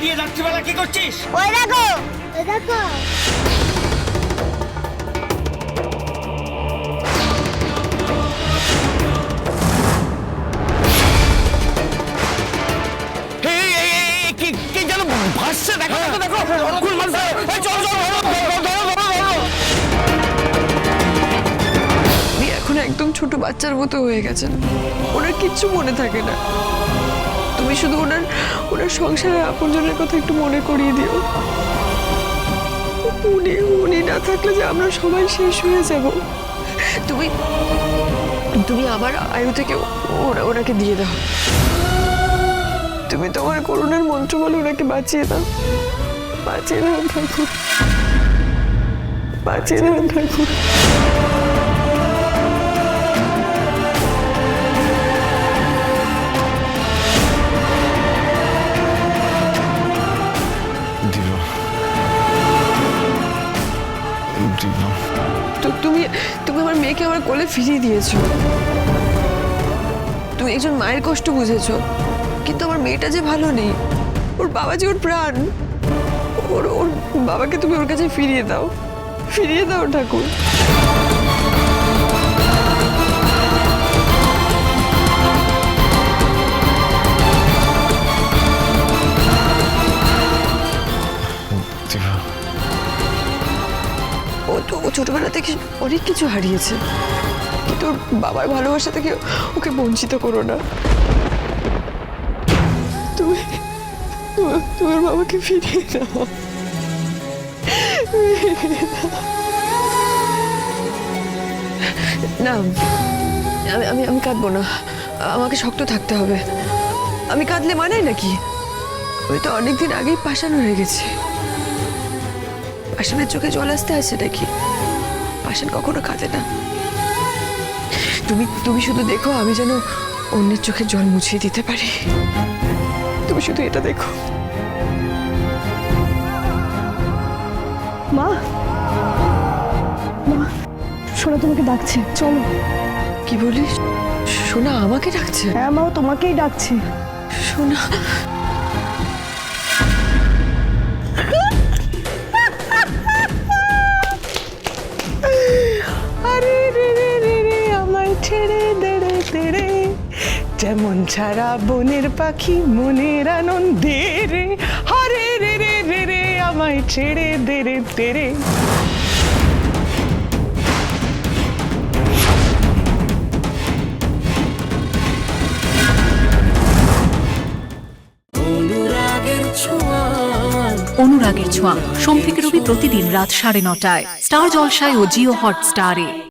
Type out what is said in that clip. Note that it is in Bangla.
দাঁড়িয়ে রাত্রিবেলা কি করছিস? ওই দেখো। ওই দেখো। ভাসছে চলো চলো এখন একদম ছোট বাচ্চার মতো হয়ে গেছেন। ওনার কিচ্ছু মনে থাকে না। তুমি শুধু ওনার ওনার সংসারের আপনজনের কথা একটু মনে করিয়ে দিও। উনি উনি না থাকলে যে আমরা সবাই শেষ হয়ে যাব। তুমি তুমি আমার আয়ু থেকে ওনাকে দিয়ে দাও। তুমি তোমার করুণার মন্ত্র বলে ওনাকে বাঁচিয়ে দাও। বাঁচিয়ে দাও ঠাকুর বাঁচিয়ে দাও ঠাকুর দিল তো তুমি তুমি আমার মেয়েকে আমার কোলে ফিরিয়ে দিয়েছ। তুমি একজন মায়ের কষ্ট বুঝেছ। কিন্তু আমার মেয়েটা যে ভালো নেই, ওর বাবা যে ওর প্রাণ, ওর ওর বাবাকে তুমি ওর কাছে ফিরিয়ে দাও। ফিরিয়ে দাও ঠাকুর। তো ও ছোটবেলা থেকে অনেক কিছু হারিয়েছে। কিন্তু ওর বাবার ভালোবাসা থেকে ওকে বঞ্চিত করো না। তুমি, তুমি- তুমি ওর বাবাকে ফিরিয়ে দাও না, আমি আমি আমি কাঁদবো না। আমাকে শক্ত থাকতে হবে। আমি কাঁদলে মানাই নাকি? আমি তো অনেকদিন আগেই পাশানো হয়ে গেছি। পাশানের চোখে জল আসতে আছে নাকি পাশান কখনো কাঁদে না। তুমি তুমি শুধু দেখো আমি যেন অন্যের চোখে জল মুছিয়ে দিতে পারি। তুমি শুধু এটা দেখো। মা মা সোনা তোমাকে ডাকছে চলো। কি বলিস সোনা আমাকে ডাকছে? হ্যাঁ মা তোমাকেই ডাকছে। সোনা যেমন ছাড়া বনের পাখি মনের আনন্দে রে হরে রে রে রে রে আমায় ছেড়ে দে দেড়ে দেড়ে অনুরাগের ছোঁয়া। সোম থেকে রবি প্রতিদিন রাত সাড়ে নটায়। স্টার জলসায় ও জিও হটস্টারে।